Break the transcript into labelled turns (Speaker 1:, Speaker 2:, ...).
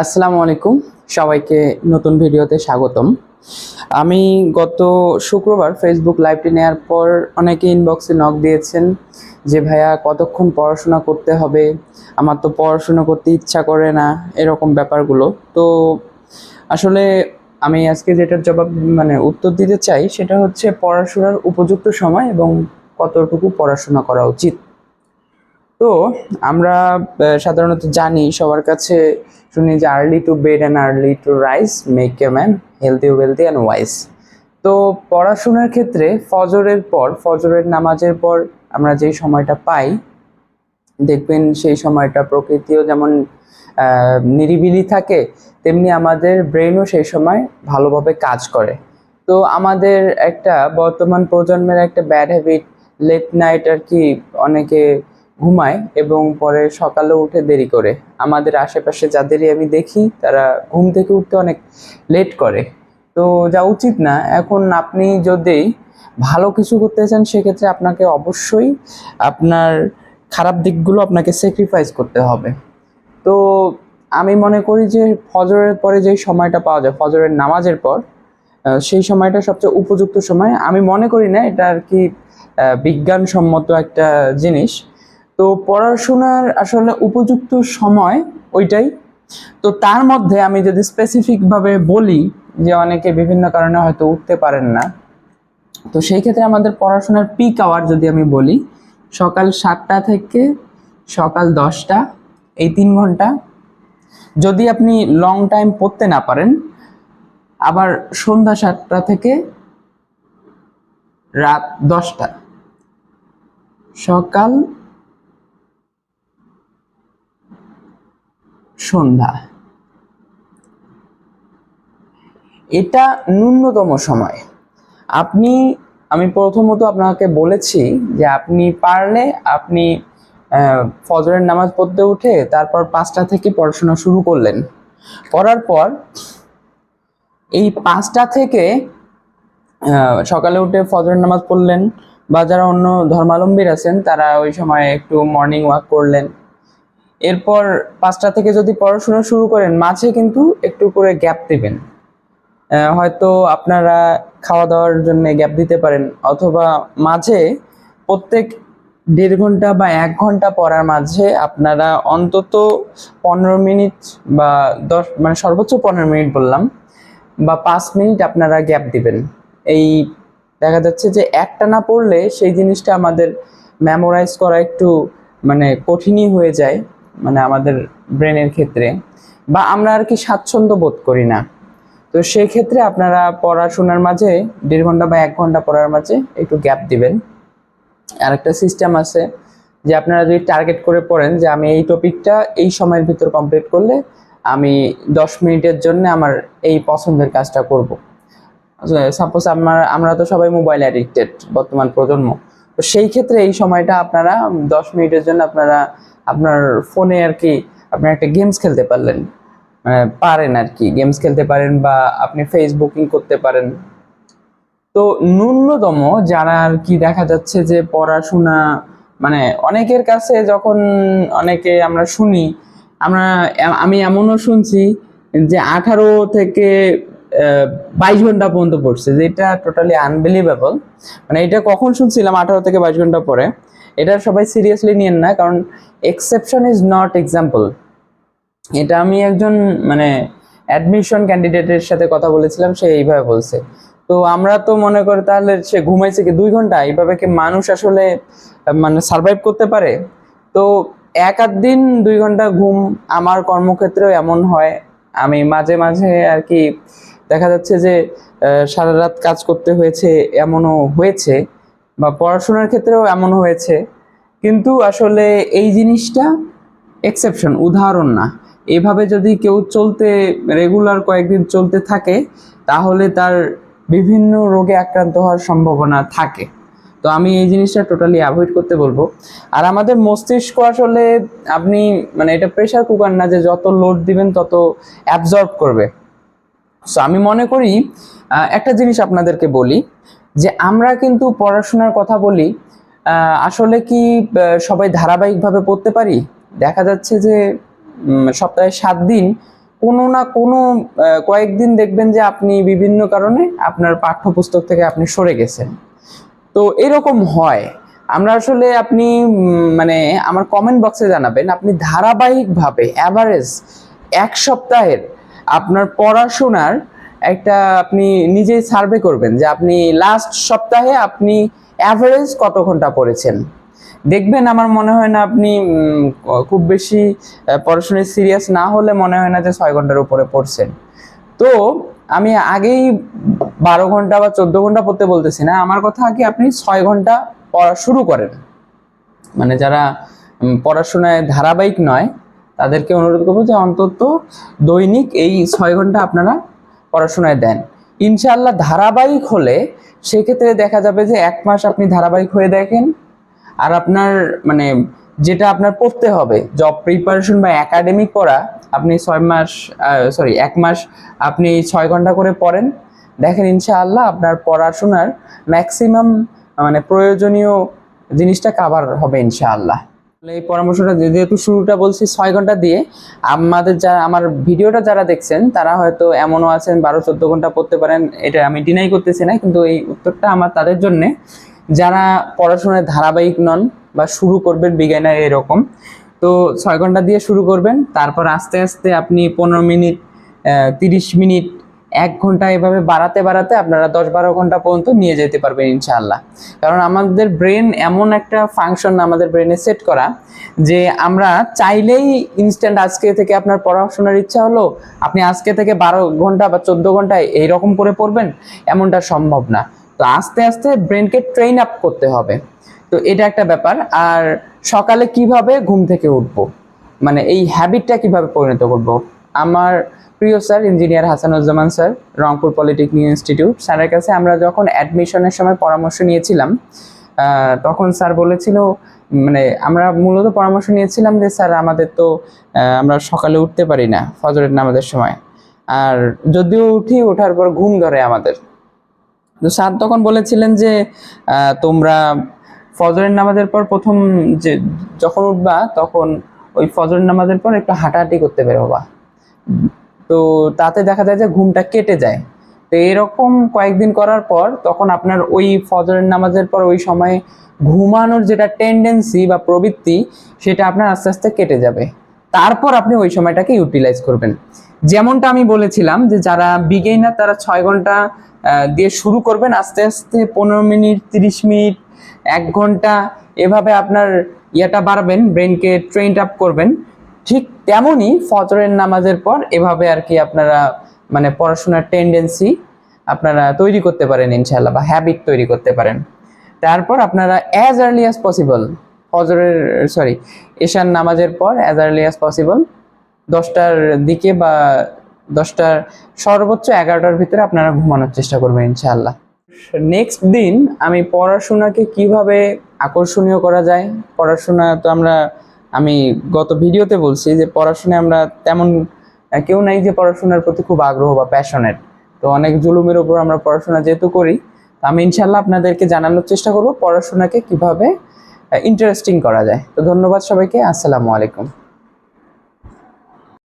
Speaker 1: আসসালামু আলাইকুম। সবাইকে নতুন ভিডিওতে স্বাগতম। আমি গত শুক্রবার ফেসবুক লাইভটি নেওয়ার পর অনেকে ইনবক্সে নক দিয়েছেন যে, ভাইয়া, কতক্ষণ পড়াশোনা করতে হবে? আমার তো পড়াশোনা করতে ইচ্ছা করে না। এরকম ব্যাপারগুলো। তো আসলে আমি আজকে যেটার জবাব মানে উত্তর দিতে চাই সেটা হচ্ছে পড়াশোনার উপযুক্ত সময় এবং কতটুকু পড়াশোনা করা উচিত। তো আমরা সাধারণত জানি সবার কাছে শুনি যে early to bed and early to rise make a man healthy wealthy and wise তো পড়াশোনার ক্ষেত্রে ফজরের পর, ফজরের নামাজের পর আমরা যেই সময়টা পাই, দেখবেন সেই সময়টা প্রকৃতিও যেমন নিরিবিলি থাকে, তেমনি আমাদের ব্রেনও সেই সময় ভালোভাবে কাজ করে। তো আমাদের একটা বর্তমান প্রজন্মের একটা ব্যাড হ্যাবিট লেট নাইট আর কি অনেকে ঘুমায় এবং পরে সকালে উঠে দেরি করে। আমাদের আশেপাশে যাদেরই আমি দেখি, তারা ঘুম থেকে উঠতে অনেক লেট করে। তো যা উচিত না। এখন আপনি যদি ভালো কিছু করতে চান, সেক্ষেত্রে আপনাকে অবশ্যই আপনার খারাপ দিকগুলো আপনাকে স্যাক্রিফাইস করতে হবে। তো আমি মনে করি যে ফজরের পরে যেই সময়টা পাওয়া যায়, ফজরের নামাজের পর সেই সময়টা সবচেয়ে উপযুক্ত সময়। আমি মনে করি না, এটা আর কি বিজ্ঞানসম্মত একটা জিনিস। তো পড়াশোনার আসলে উপযুক্ত সময় ওইটাই। তো তার মধ্যে আমি যদি স্পেসিফিকভাবে বলি যে অনেকে বিভিন্ন কারণে হয়তো উঠতে পারেন না, তো সেই ক্ষেত্রে আমাদের পড়াশোনার পিক আওয়ার যদি আমি বলি, সকাল সাতটা থেকে সকাল দশটা, এই তিন ঘণ্টা। যদি আপনি লং টাইম পড়তে না পারেন, আবার সন্ধ্যা সাতটা থেকে রাত দশটা। সকাল সন্ধ্যা। এটা ন্যূনতম সময়। আপনি, আমি প্রথমত আপনাকে বলেছি যে আপনি পারলে আপনি ফজরের নামাজ পড়তে উঠে তারপর পাঁচটা থেকে পড়াশোনা শুরু করলেন। করার পর এই পাঁচটা থেকে সকালে উঠে ফজরের নামাজ পড়লেন বা যারা অন্য ধর্মাবলম্বীর আছেন তারা ওই সময় একটু মর্নিং ওয়াক করলেন। এরপর পাঁচটা থেকে যদি পড়াশোনা শুরু করেন, মাঝে কিন্তু একটু করে গ্যাপ দেবেন। হয়তো আপনারা খাওয়া দাওয়ার জন্য গ্যাপ দিতে পারেন, অথবা মাঝে প্রত্যেক দেড় ঘণ্টা বা এক ঘণ্টা পড়ার মাঝে আপনারা অন্তত পনেরো মিনিট বা দশ মানে সর্বোচ্চ পনেরো মিনিট বললাম, বা পাঁচ মিনিট আপনারা গ্যাপ দিবেন। এই দেখা যাচ্ছে যে একটা না পড়লে সেই জিনিসটা আমাদের মেমোরাইজ করা একটু মানে কঠিনই হয়ে যায়। মানে আমাদের ব্রেনের ক্ষেত্রে, বা আমরা আর কি স্বাচ্ছন্দ্য বোধ করি না। তো সেই ক্ষেত্রে আপনারা পড়াশোনার মাঝে, দেড় ঘণ্টা বা এক ঘণ্টা পড়ার মাঝে একটু গ্যাপ দিবেন। আর একটা সিস্টেম আছে যে আপনারা যদি টার্গেট করে পড়েন যে আমি এই টপিকটা এই সময়ের ভিতর কমপ্লিট করলে আমি দশ মিনিটের জন্য আমার এই পছন্দের কাজটা করব। সাপোজ আমার, আমরা তো সবাই মোবাইল অ্যাডিক্টেড বর্তমান প্রজন্ম। তো সেই ক্ষেত্রে এই সময়টা আপনারা দশ মিনিটের জন্য আপনারা আপনার ফোনে আর কি আপনার একটা গেমস খেলতে পারলেন। মানে পারেন আর কি গেমস খেলতে পারেন বা আপনি ফেসবুকিং করতে পারেন। তো ন্যূনতম যারা আর কি দেখা যাচ্ছে যে পড়াশোনা মানে অনেকের কাছে যখন অনেকে আমরা শুনি, আমরা আমি এমনও শুনছি যে আঠারো থেকে বাইশ ঘণ্টা পর্যন্ত পড়ছে, যেটা টোটালি আনবিলিভেবল মানে এটা কখন শুনছিলাম, আঠারো থেকে বাইশ ঘণ্টা পরে। এটা সবাই সিরিয়াসলি নিয়েন না, কারণ এক্সেপশন ইজ নট এক্সাম্পল এটা আমি একজন মানে অ্যাডমিশন ক্যান্ডিডেটের সাথে কথা বলেছিলাম, সে এইভাবে বলছে। তো আমরা তো মনে করি তাহলে সে ঘুমাইছে কি দুই ঘণ্টা? এইভাবে কি মানুষ আসলে মানে সার্ভাইভ করতে পারে? তো এক আধ দিন, দুই ঘণ্টা ঘুম আমার কর্মক্ষেত্রেও এমন হয়। আমি মাঝে মাঝে আর কি দেখা যাচ্ছে যে সারা রাত কাজ করতে হয়েছে, এমনও হয়েছে বা পড়াশোনার ক্ষেত্রেও এমন হয়েছে। কিন্তু আসলে এই জিনিসটা এক্সেপশন উদাহরণ না। এভাবে যদি কেউ চলতে রেগুলার কয়েকদিন চলতে থাকে, তাহলে তার বিভিন্ন রোগে আক্রান্ত হওয়ার সম্ভাবনা থাকে। তো আমি এই জিনিসটা টোটালি অ্যাভয়েড করতে বলব। আর আমাদের মস্তিষ্ক আসলে আপনি মানে এটা প্রেশার কুকার না যে যত লোড দিবেন, তত অ্যাবজর্ব করবে। সো আমি মনে করি একটা জিনিস আপনাদেরকে বলি, যে আমরা কিন্তু পড়াশোনার কথা বলি আসলে কি সবাই ধারাবাহিকভাবে পড়তে পারি? দেখা যাচ্ছে যে সপ্তাহে সাত দিন কোনো না কোনো কয়েকদিন দেখবেন যে আপনি বিভিন্ন কারণে আপনার পাঠ্যপুস্তক থেকে আপনি সরে গেছেন। তো এরকম হয়। আমরা আসলে আপনি মানে আমার কমেন্ট বক্সে জানাবেন, আপনি ধারাবাহিকভাবে অ্যাভারেজ এক সপ্তাহের আপনার পড়াশোনার একটা আপনি নিজেই সার্ভে করবেন যে আপনি লাস্ট সপ্তাহে আপনি অ্যাভারেজ কত ঘণ্টা পড়েছেন। দেখবেন আমার মনে হয় না আপনি খুব বেশি পড়াশোনায় সিরিয়াস না হলে মনে হয় না যে ছয় ঘণ্টার উপরে পড়ছেন। তো আমি আগেই বারো ঘণ্টা বা চোদ্দ ঘণ্টা পড়তে বলতেছি না, আমার কথা কি আপনি ছয় ঘণ্টা পড়া শুরু করেন? মানে যারা পড়াশোনায় ধারাবাহিক নয় তাদেরকে অনুরোধ করব যে অন্তত দৈনিক এই ছয় ঘণ্টা আপনারা পড়াশোনায় দেন। ইনশাআল্লাহ ধারাবাহিক হলে সেক্ষেত্রে দেখা যাবে যে এক মাস আপনি ধারাবাহিক হয়ে দেখেন। আর আপনার মানে যেটা আপনার পড়তে হবে জব প্রিপারেশন বা একাডেমিক পড়া, আপনি ছয় মাস সরি এক মাস আপনি ছয় ঘণ্টা করে পড়েন। দেখেন ইনশাআল্লাহ আপনার পড়াশোনার ম্যাক্সিমাম মানে প্রয়োজনীয় জিনিসটা কাভার হবে ইনশাআল্লাহ। এই পরামর্শটা যেহেতু শুরুটা বলছি ছয় ঘণ্টা দিয়ে, আমাদের যারা আমার ভিডিওটা যারা দেখছেন, তারা হয়তো এমনও আছেন, বারো, চোদ্দ ঘণ্টা পড়তে পারেন, এটা আমি ডিনাই করতেছি না, কিন্তু এই উত্তরটা আমার তাদের জন্যে। যারা পড়াশোনায় ধারাবাহিক নন বা শুরু করবেন বিজ্ঞানের এরকম, তো ছয় ঘণ্টা দিয়ে শুরু করবেন, তারপর আস্তে আস্তে আপনি পনেরো মিনিট তিরিশ মিনিট এক ঘণ্টা এভাবে বাড়াতে বাড়াতে আপনারা দশ বারো ঘণ্টা পর্যন্ত নিয়ে যেতে পারবেন ইনশাআল্লাহ। কারণ আমাদের ব্রেন এমন একটা ফাংশন আমাদের ব্রেনে সেট করা যে আমরা চাইলেই ইনস্ট্যান্ট আজকে থেকে আপনার পড়াশোনার ইচ্ছা হলো, আপনি আজকে থেকে বারো ঘণ্টা বা চোদ্দ ঘন্টায় এইরকম করে পড়বেন, এমনটা সম্ভব না। তো আস্তে আস্তে ব্রেনকে ট্রেন আপ করতে হবে। তো এটা একটা ব্যাপার। আর সকালে কীভাবে ঘুম থেকে উঠবো? মানে এই হ্যাবিটটা কীভাবে পরিণত করব? আমার প্রিয় sir, engineer Hasanuzzaman sir, Rangpur polytechnic institute. স্যারের কাছে আমরা যখন অ্যাডমিশনের সময় পরামর্শ নিয়েছিলাম তখন স্যার বলেছিল মানে আমরা মূলত পরামর্শ নিয়েছিলাম যে, স্যার, আমাদের তো আমরা সকালে উঠতে পারি না, ফজরের নামাজের সময়। আর যদিও উঠি, ওঠার পর ঘুম ধরে আমাদের। তো স্যার তখন বলেছিলেন যে তোমরা ফজরের নামাজের পর প্রথম যে, যখন উঠবা, তখন ওই ফজরের নামাজের পর একটু হাঁটাহাঁটি করতে বেরোবা। তো তাতে দেখা যায় যে ঘুমটা কেটে যায়। তো এরকম কয়েকদিন করার পর তখন আপনার ওই ফজরের নামাজের পর ওই সময়ে ঘুমানোর যেটা টেন্ডেন্সি বা প্রবৃত্তি, সেটা আপনার আস্তে আস্তে কেটে যাবে। তারপর আপনি ওই সময়টাকে ইউটিলাইজ করবেন। যেমনটা আমি বলেছিলাম যে যারা বিগেইনার তারা ছয় ঘণ্টা দিয়ে শুরু করবেন, আস্তে আস্তে পনেরো মিনিট, তিরিশ মিনিট, এক ঘণ্টা, এভাবে আপনার ইয়েটা বাড়বেন ব্রেনকে ট্রেন আপ করবেন। ঠিক তেমনই ফজরের নামাজের পর এভাবে আর কি আপনারা মানে পড়াশোনার টেন্ডেন্সি আপনারা তৈরি করতে পারেন ইনশাল্লাহ বা হ্যাবিট তৈরি করতে পারেন। তারপর আপনারা অ্যাজ আর্লি অ্যাজ পসিবল ফজরের সরি এশার নামাজের পর অ্যাজ আর্লি অ্যাজ পসিবল দশটার দিকে বা দশটার সর্বোচ্চ এগারোটার ভিতরে আপনারা ঘুমানোর চেষ্টা করবেন ইনশাআল্লাহ। নেক্সট দিন আমি পড়াশোনাকে কীভাবে আকর্ষণীয় করা যায়? পড়াশোনা তো আমরা আমি গত ভিডিওতে বলছি যে পড়াশোনায় আমরা তেমন কেউ নাই যে পড়াশোনার প্রতি খুব আগ্রহ বা প্যাশনের। তো অনেক জুলুমের উপর আমরা পড়াশোনা যেহেতু করি, তো আমি ইনশাল্লাহ আপনাদেরকে জানানোর চেষ্টা করব পড়াশোনাকে কীভাবে ইন্টারেস্টিং করা যায়। তো ধন্যবাদ সবাইকে, আসসালামু আলাইকুম।